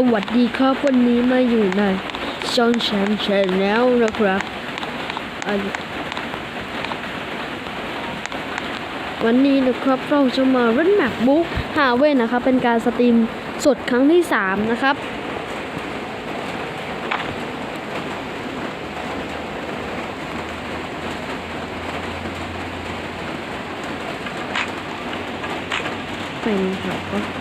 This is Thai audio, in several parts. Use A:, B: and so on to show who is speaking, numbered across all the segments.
A: สวัสดีครับวันนี้มาอยู่ในช่องแชมป์ชแนลนะครับ วันนี้นะครับเราจะมาเล่นแมปบุ๊กฮาเว่นนะครับ เป็นการสตรีมสดครั้งที่ 3 นะครับ เป็นครับ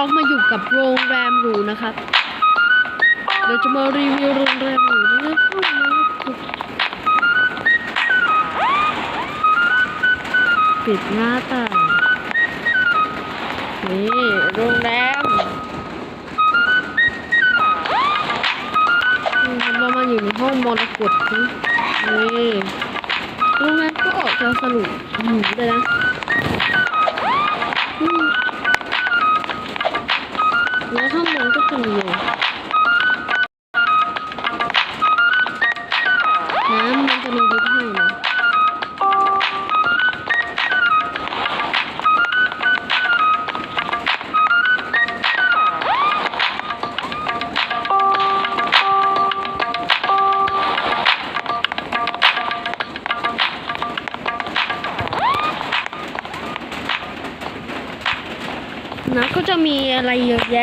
A: กับโรงแรมหรูนะครับ เราจะมารีวิวโรงแรมหรูนะครับปิดหน้าต่างนี่โรงแรมนี่เรามาอยู่ในห้องมรกตนะนี่โรงแรมก็ออกจะสรุปหรูเลยนะ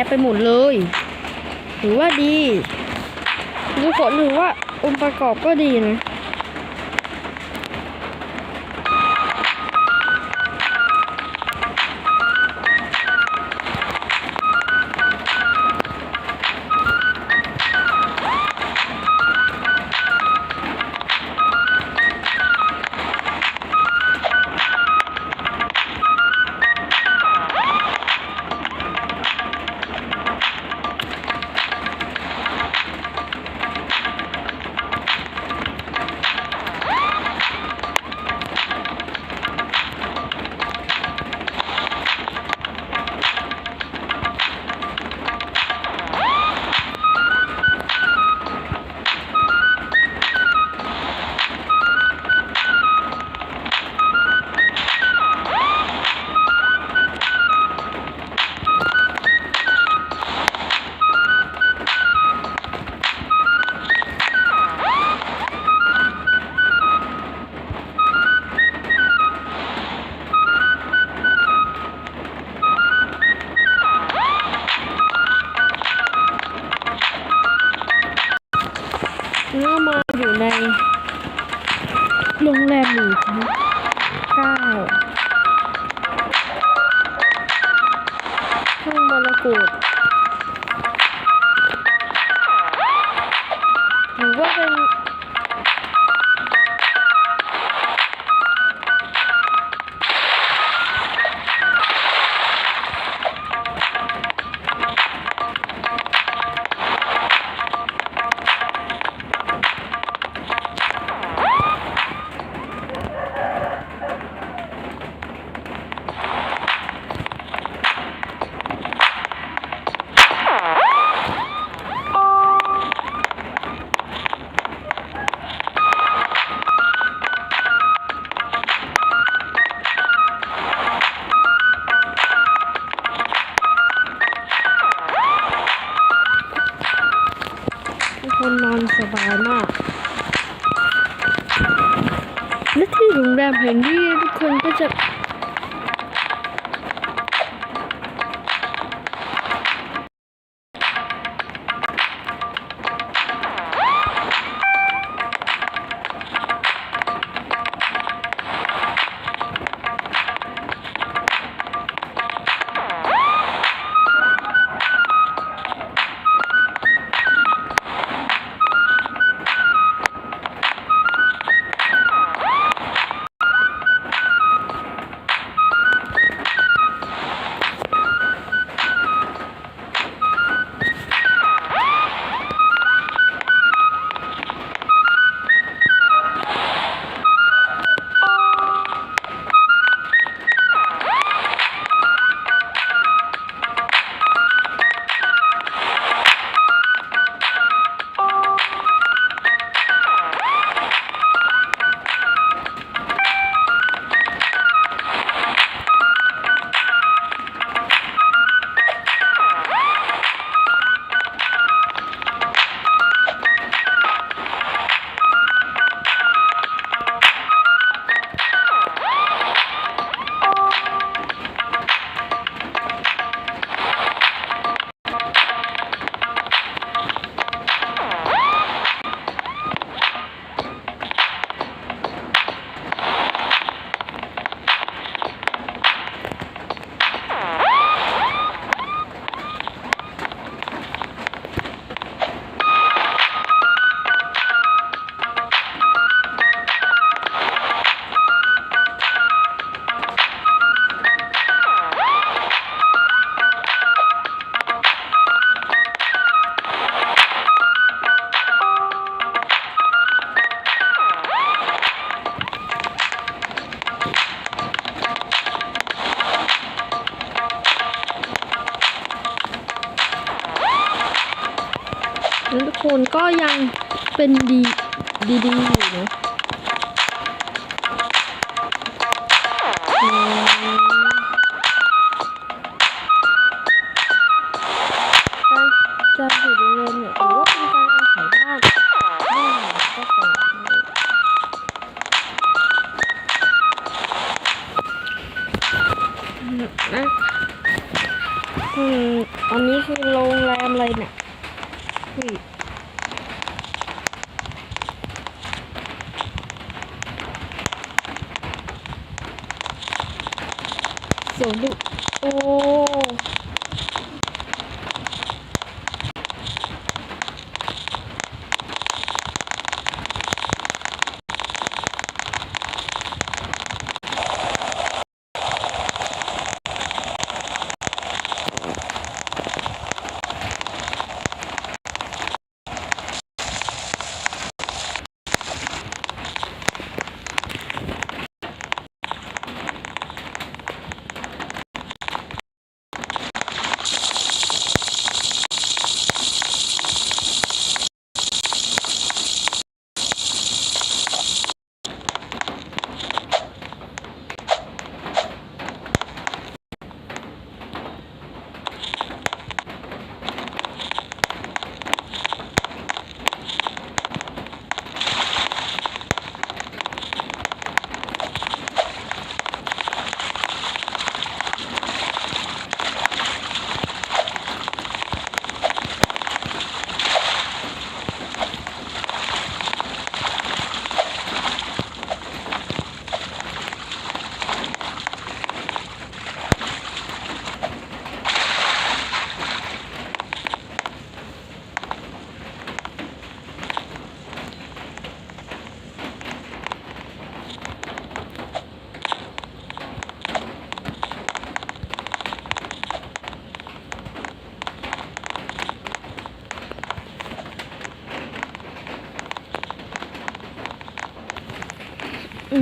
A: ะไรเยอะแยะไปหมดเลย ถือว่าดี ทุกคนถือว่าองค์ประกอบก็ดีนะ รง คนก็ยังเป็นดีดีๆอยู่นะ อื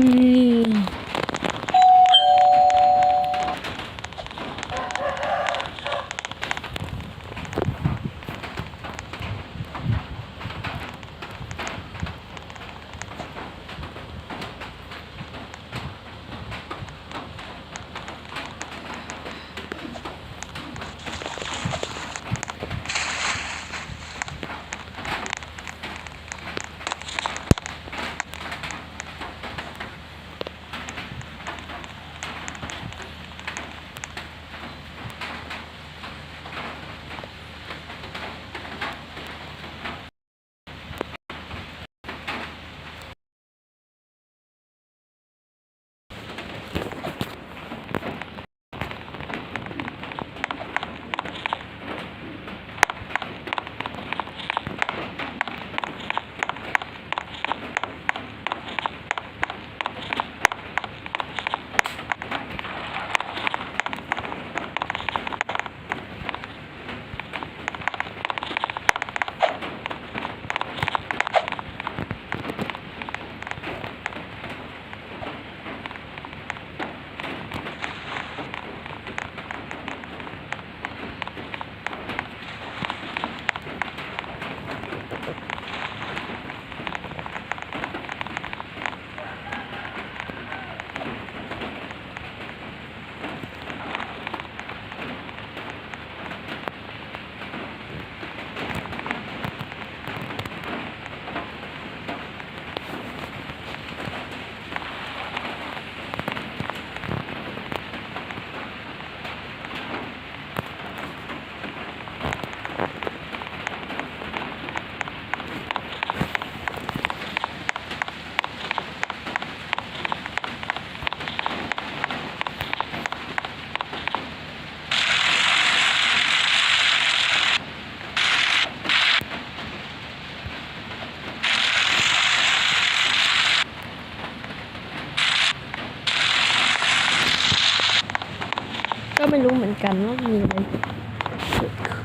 A: ไม่รู้เหมือนกันว่ามีอะไรเกิดขึ้น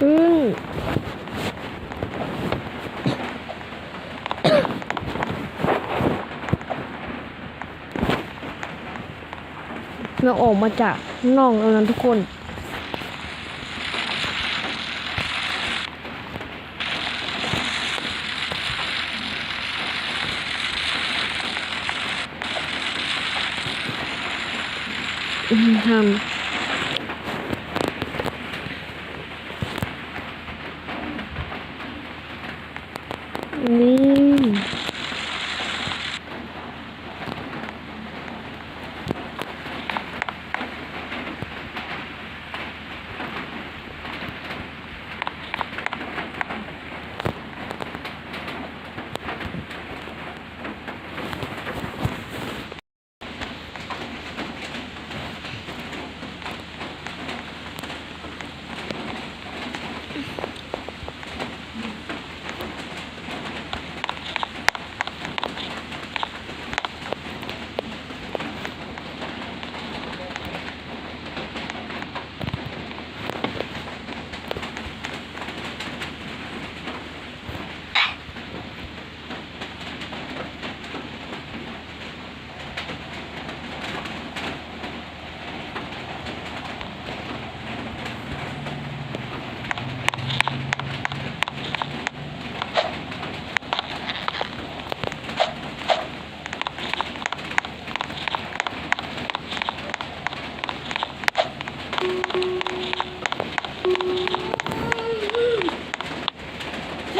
A: ซึ่งเราออกมาจากข้างแล้วนะทุกคน อืม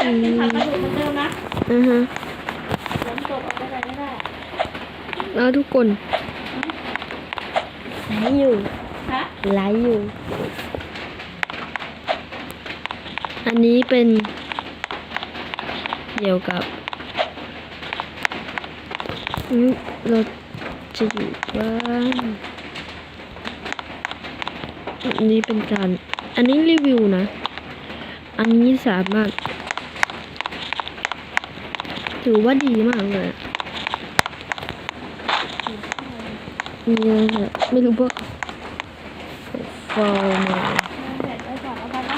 A: ทำนี่
B: เป็นผักกระดูกเหมือนเดิมนะ
A: อือฮะ
B: ฝนตกออกไปไหนไม่ได้
A: แล้วทุก คนไลฟ์อยู่
B: ฮะ
A: ไลฟ์อยู่ อันนี้เป็นเกี่ยวกับอืมเราจะอยู่บ้านอันนี้เป็นการ อันนี้รีวิวนะ อันนี้สามารถ ถือว่าดีมากเลยอะ มีอะไรแบบไม่รู้ว่าฟอร์มา
B: เสร็จไว้ก่อนแล้วกันนะ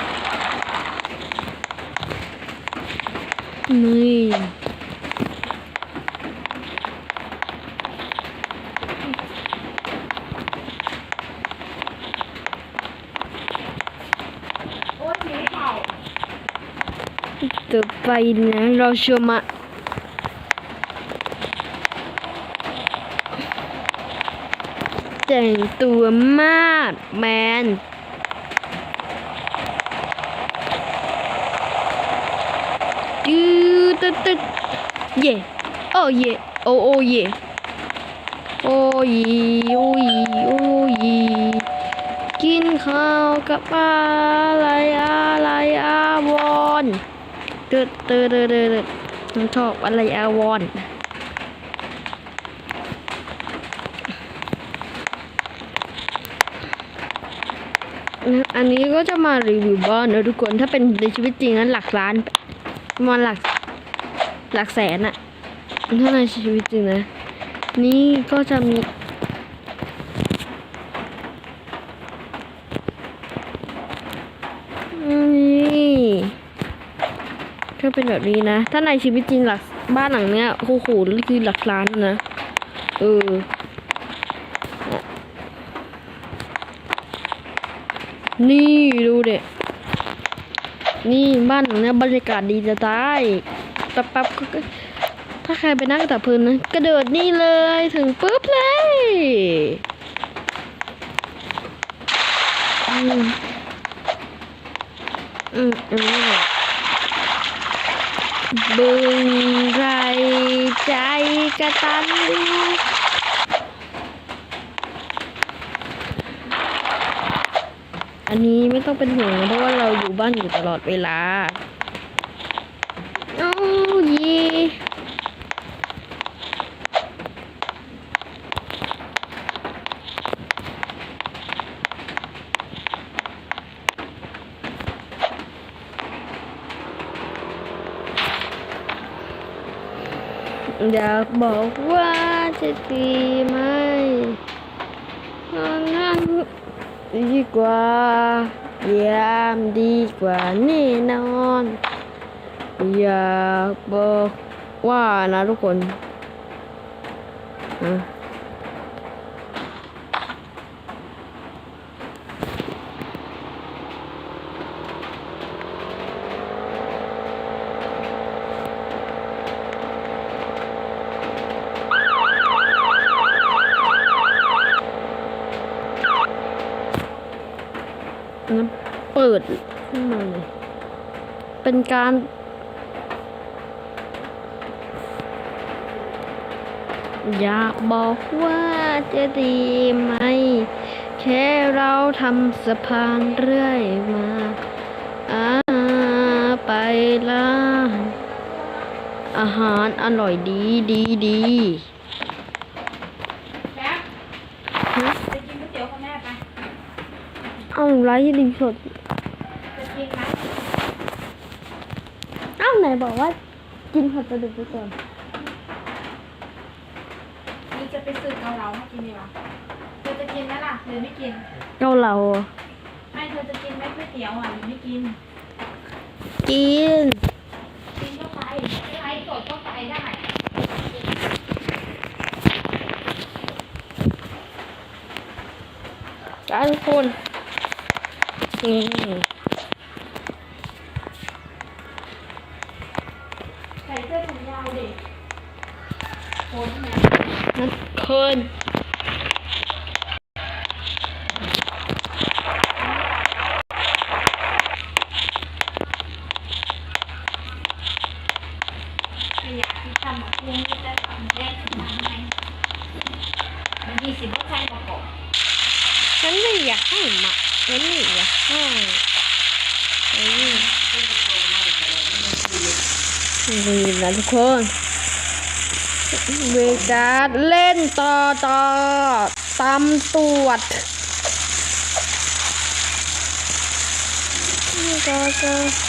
A: นี่
B: โอ้ยหิวเข่า
A: ต่อไปนะเราจะมา แต่งตัวมาดแมนดื้อตึ๊ดตึ๊ดเย่โอ้เย่โอ้โอ้เย่โอ้ยโอ้ยโอ้ยกินข้าวกับอะไรอะไรอาวอนเติร์ดเติร์ดเติร์ดติร์ดชอบอะไรอาวอน อันนี้ก็จะมารีวิวบ้านนะทุกคนถ้าเป็นในชีวิตจริงนั้นหลักล้านประมาณหลักหลักแสนอะถ้าในชีวิตจริงนะ นี่ก็จะมีนี่ก็เป็นแบบนี้นะ ถ้าในชีวิตจริงหลักบ้านหลังเนี้ยโอ้โหคือหลักล้านนะเออ นี่ดูเด็นี่บ้านหลังเนี้ยบรรยากาศดีจะตายแป๊บๆก็ถ้าใครไปนั่งกระตับเพลินนะกระโดดนี่เลยถึงปุ๊บเลยอืมอืมอันนี้แหละบึงไรใจกระตัน อันนี้ไม่ต้องเป็นห่วงเพราะว่าเราอยู่บ้านอยู่ตลอดเวลาโอ้ยอยากบอกว่าจะดีไหมนั้น ดีกว่ายามดีกว่าแน่นอนอยากบอกว่านะทุกคนนะ เปิดขึ้นมาเลยเป็นการอยากบอกว่าจะดีไหม แค่เราทำสะพานเรื่อยมาอ่าไปร้านอาหารอร่อยดีดีดี
B: แป๊บ
A: ฮะ
B: จะกินก๋วยเตี๋ยวกับแม่ไป
A: เอาไลฟ์ดิสด
B: จะกินไหม
A: เอ้าไหนบอกว่า กินผัดปลาดุกไปก่อน
B: นี่จะไปซื้อเกาเหลามากินดีกว่าเธอจะกินไหมล่ะหรือไม่กิน
A: เกาเหลาอะ
B: ไม่เธอจะกินไหมก๋วยเตี๋ยวอะหรือไม่กิน
A: กิน
B: กินก็ไปไลฟ์สดก็ไปได้
A: จ้าทุกคน นี่
B: ใส่เสื้อแขนยาวดิโคนแม่
A: นัดเคิน
B: ขยะที่ทำมาพุงที่จะทำแยกขึ้นมาไงมันยี่สิบก็ใช่ประกอบ
A: ฉันไม่อยากให้หมักฉันไม่อยากให้ไอ้นี่ นี่นะทุกคนเวกาสเล่นต่อต่อตำตรวจนี่ก็จะ